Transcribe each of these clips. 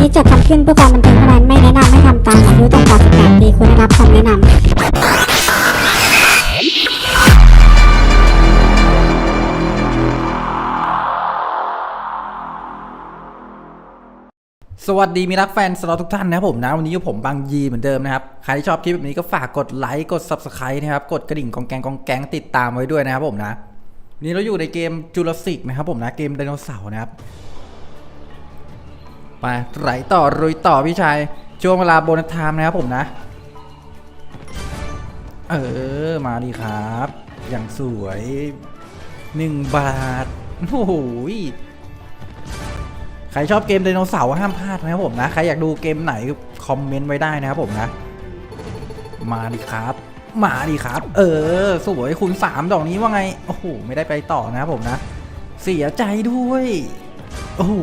นี้จัดทำขึ้นเพื่อความบันเทิงเท่านั้นไม่แนะนำให้ทำตามอายุต่ำกว่า18ปีควรได้รับคำแนะนำสวัสดีมิรักแฟนสล็อตทุกท่านนะครับผมนะวันนี้ผมบางยีเหมือนเดิมนะครับ ใครที่ชอบคลิปแบบนี้ก็ฝากกดไลค์กด Subscribe นะครับ กดกระดิ่งกองแกงกองแกงติดตามไว้ด้วยนะครับผมนะวันนี้เราอยู่ในเกมจูราสสิกนะครับผมนะเกมไดโนเสาร์นะครับ ไปไหลต่อรุยต่อพี่ชายช่วงเวลาโบนัสไทม์นะครับผมนะ เออ มาดีครับ อย่างสวยหนึ่งบาท โอ้โหใครชอบเกมไดโนเสาร์ห้ามพลาดนะครับผมนะ ใครอยากดูเกมไหนคอมเมนต์ไว้ได้นะครับผมนะ มาดิครับ มาดิครับ เออ สวยคุณสามดอกนี้ว่าไง โอ้โห ไม่ได้ไปต่อนะครับผมนะ เสียใจด้วย โอ้โห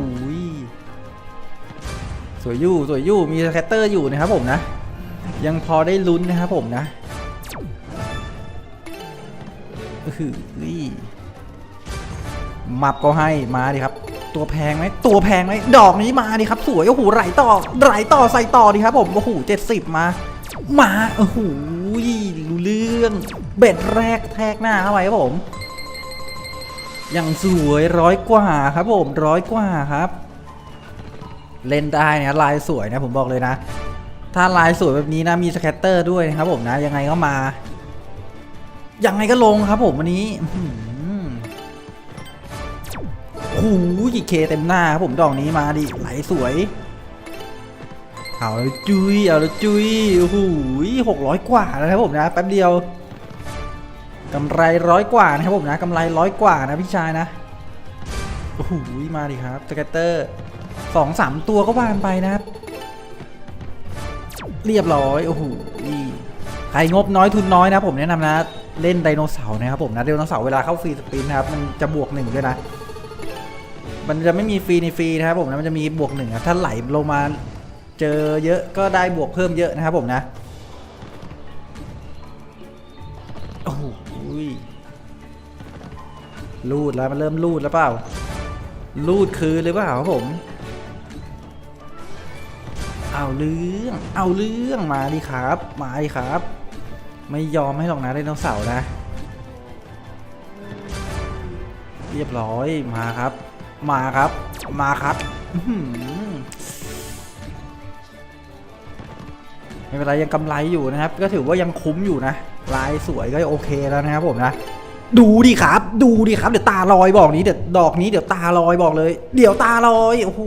วยยู่สวยยู่มีสแคตเตอร์อยู่นะครับผมนะ ยังพอได้ลุ้นนะครับผมนะอือมับก็ให้มาดิครับ ตัวแพงไหมตัวแพงไหมดอกนี้มาดิครับ สวยโอ้โหไหลต่อไหลต่อใส่ต่อดิครับ ผมโอ้โหเจ็ดสิบมา มาโอ้โหรู้เรื่องเบ็ดแรกแทกหน้าเข้าไว้ครับผมอย่างสวยร้อยกว่าครับผมร้อยกว่าครับ เล่นได้นะลายสวยนะผมบอกเลยนะ ถ้าลายสวยแบบนี้นะมีสแคตเตอร์ด้วยนะครับผมนะยังไงก็มา ยังไงก็ลงครับผมวันนี้หือโอ้โหเคเต็มหน้าครับผมดอกนี้มาดิไหลสวยเอาแล้วจุยเอาแล้วจุยโอ้โหกร้อยกว่านะครับผมนะแป๊บเดียวกำไรร้อยกว่านะครับผมนะกำไรร้อยกว่านะพี่ชายนะโอ้โหมาดิครับสเกตเตอร์ สองสามตัวก็วานไปนะครับ เรียบร้อยโอ้โหใครงบน้อยทุนน้อยนะผมแนะนำนะ เล่นไดโนเสาร์นะครับผมนะไดโนเสาร์เวลาเข้าฟรีสปินนะครับ มันจะบวกหนึ่งด้วยนะ มันจะไม่มีฟรีในฟรีนะครับผมนะมันจะมีบวกหนึ่งครับถ้าไหลลงมาเจอเยอะก็ได้บวกเพิ่มเยอะนะครับผมนะโอ้โหลูดแล้วมันเริ่มลูดแล้วเปล่าลูดคืนหรือเปล่าครับผม เอาเรื่อง เอาเรื่องมาดิครับ มาดิครับ ไม่ยอมให้หรอกนะไดโนเสาร์นะ เรียบร้อยมาครับ มาครับ มาครับไม่เป็นไรยังกำไรอยู่นะครับ ก็ถือว่ายังคุ้มอยู่นะลายสวยก็โอเคแล้วนะครับผมนะดูดิครับ ดูดิครับ เดี๋ยวตาลอยบอกนี้เดี๋ยวดอกนี้เดี๋ยวตาลอยบอกเลย เดี๋ยวตาลอยโอ้โห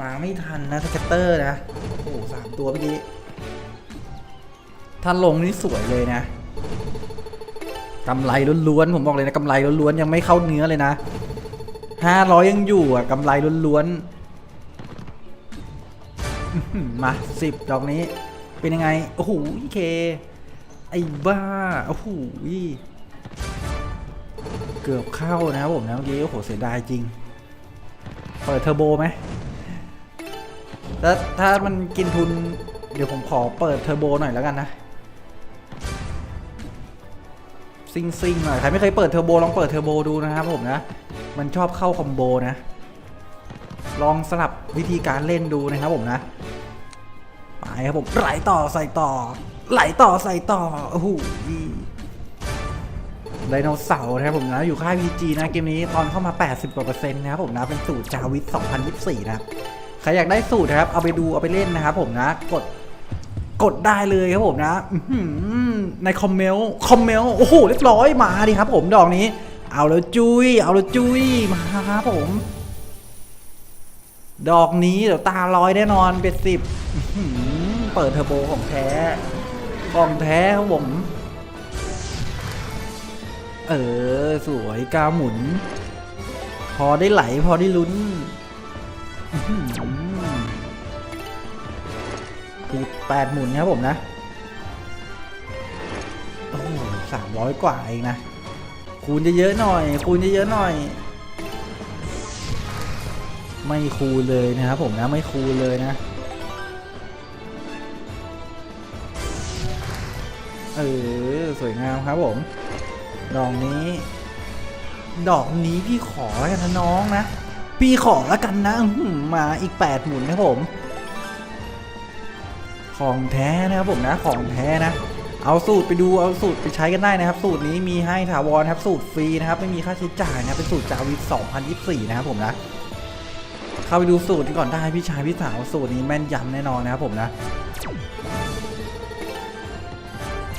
มาไม่ทันนะสเก็ตเตอร์นะ โอ้โหสามตัวเมื่อกี้ถ้าลงนี่สวยเลยนะกำไรล้วนๆผมบอกเลยนะกำไรล้วนๆยังไม่เข้าเนื้อเลยนะห้าร้อยยังอยู่อะกำไรล้วนๆมาสิบดอกนี้ เป็นยังไง โอ้โหเค ไอ้บ้า โอ้โหเกือบเข้านะผมนะเมื่อกี้โอ้โหเสียดายจริง เปิดเทอร์โบไหม แล้วถ้ามันกินทุน เดี๋ยวผมขอเปิดเทอร์โบหน่อยแล้วกันนะ ซิงซิงหน่อยใครไม่เคยเปิดเทอร์โบลองเปิดเทอร์โบดูนะครับผมนะ มันชอบเข้าคอมโบนะ ลองสลับวิธีการเล่นดูนะครับผมนะไปครับผมไหลต่อใส่ต่อ ไหลต่อใส่ต่อโอ้โหไดโนเสาร์นะครับผมนะ อยู่ค่าย PG นะ เกมนี้ตอนเข้ามา 80กว่าเปอร์เซ็นต์นะครับผมนะ เป็นสูตรจาวิท2024 นะครับ ใครอยากได้สูตรนะครับ เอาไปดูเอาไปเล่นนะครับผมนะ กดกดได้เลยครับผมนะในคอมเมนต์คอมเมนต์โอ้โหเรียบร้อยมาดิครับ ผมดอกนี้ เอาแล้วจุยเอาแล้วจุยมาครับผม ดอกนี้เดี๋ยวตาลอยแน่นอนเป็นสิบเปิดเทอร์โบของแท้ของแท้ครับผม เออ สวยกาหมุน พอได้ไหลพอได้ลุ้น อื้อหือคือแปดหมุนครับผมนะ โอ้สามร้อยกว่าเองนะ คูณจะเยอะๆหน่อย คูณจะเยอะๆหน่อย ไม่คูณเลยนะครับผมนะ ไม่คูณเลยนะ เออ สวยงามครับผม ดอกนี้ ดอกนี้พี่ขอแล้วกันนะน้องนะ พีของแล้วกันนะมาอีกแปดหมุนนะผม ของแท้นะครับผมนะของแท้นะเอาสูตรไปดูเอาสูตรไปใช้กันได้นะครับ สูตรนี้มีให้ถาวรครับสูตรฟรีนะครับไม่มีค่าใช้จ่ายนะเป็นสูตรจาวิท2024 นะครับผมนะเข้าไปดูสูตรก่อนได้พี่ชายพี่สาวสูตรนี้แม่นยำแน่นอนนะครับผมนะ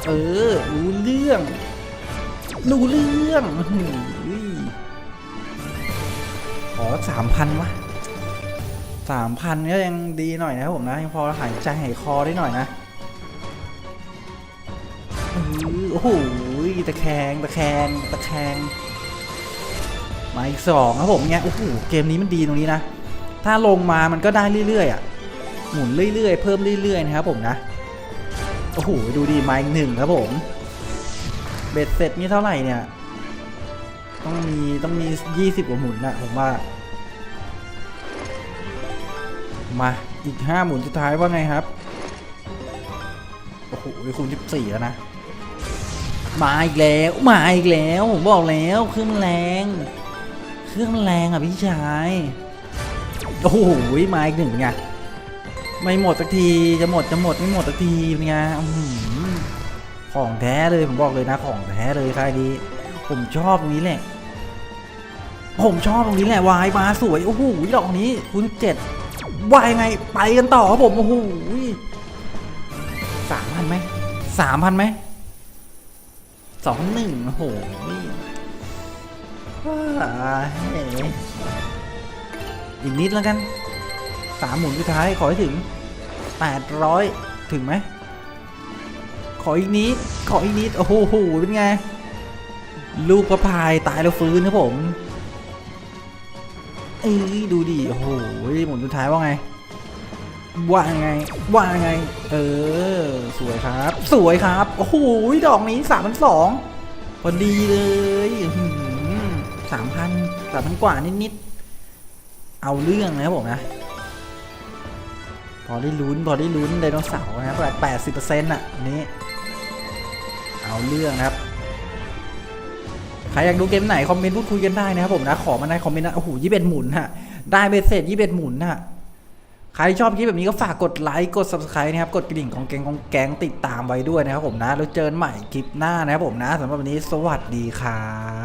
เออรู้เรื่องรู้เรื่อง อื้อหือขอสามพันวะสามพันก็ยังดีหน่อยนะครับผมนะยังพอหายใจหายคอได้หน่อยนะโอ้โหตะแคงตะแคงตะแคงมาอีกสองครับผมเนี่ยโอ้โหเกมนี้มันดีตรงนี้นะ ถ้าลงมามันก็ได้เรื่อยๆอะหมุนเรื่อยๆเพิ่มเรื่อยๆนะครับผมนะโอ้โหดูดีมาอีกหนึ่งครับผมเบ็ดเสร็จนี่เท่าไหร่เนี่ยต้องมีต้องมียี่สิบกว่าหมุนนะผมว่า มาอีกห้าหมุนสุดท้ายว่าไงครับ โอ้โหคูณสิบสี่แล้วนะ มาอีกแล้ว มาอีกแล้วผมบอกแล้วเครื่องแรง เครื่องแรงอะพี่ชาย โอ้โหมาอีกหนึ่งเป็นไงไม่หมดสักทีจะหมดจะหมดไม่หมดสักทีเป็นไงของแท้เลยผมบอกเลยนะของแท้เลยค่ายนี้ผมชอบตรงนี้แหละ ผมชอบตรงนี้แหละวายมาสวยโอ้โหดอกนี้คุณเจ็ด วายไงไปกันต่อครับผมโอ้โหสามพันไหมสามพันไหมสองหนึ่งโอ้โหว้าเฮ้อีกนิดแล้วกันสามหมุนสุดท้ายขอให้ถึงแปดร้อยถึงไหมขออีกนิดขออีกนิดโอ้โหเป็นไง ลูกพระพายตายแล้วฟื้นครับผม เอ้ยดูดิโอ้โหหมุนสุดท้ายว่าไง ว่าไง ว่าไง เออ สวยครับ สวยครับ โอ้โหดอกนี้สามพันสองพอดีเลยสามพันสามพันกว่านิดๆ เอาเรื่องนะครับผมนะ พอได้ลุ้น พอได้ลุ้นไดโนเสาร์นะครับแปดสิบเปอร์เซ็นต์อะนนี้ เอาเรื่องนะครับ ใครอยากดูเกมไหน คอมเมนต์พูดคุยกันได้นะครับผมนะ ขอมาในคอมเมนต์นะ โอ้โหยี่สิบหมุนฮะ ได้เบสเสร็จยี่สิบหมุนฮะ ใครชอบคลิปแบบนี้ก็ฝากกดไลค์ กด subscribe นะครับ กดกระดิ่งของแกงของแกงติดตามไว้ด้วยนะครับผมนะ แล้วเจอกันใหม่คลิปหน้านะครับผมนะสำหรับวันนี้สวัสดีครับ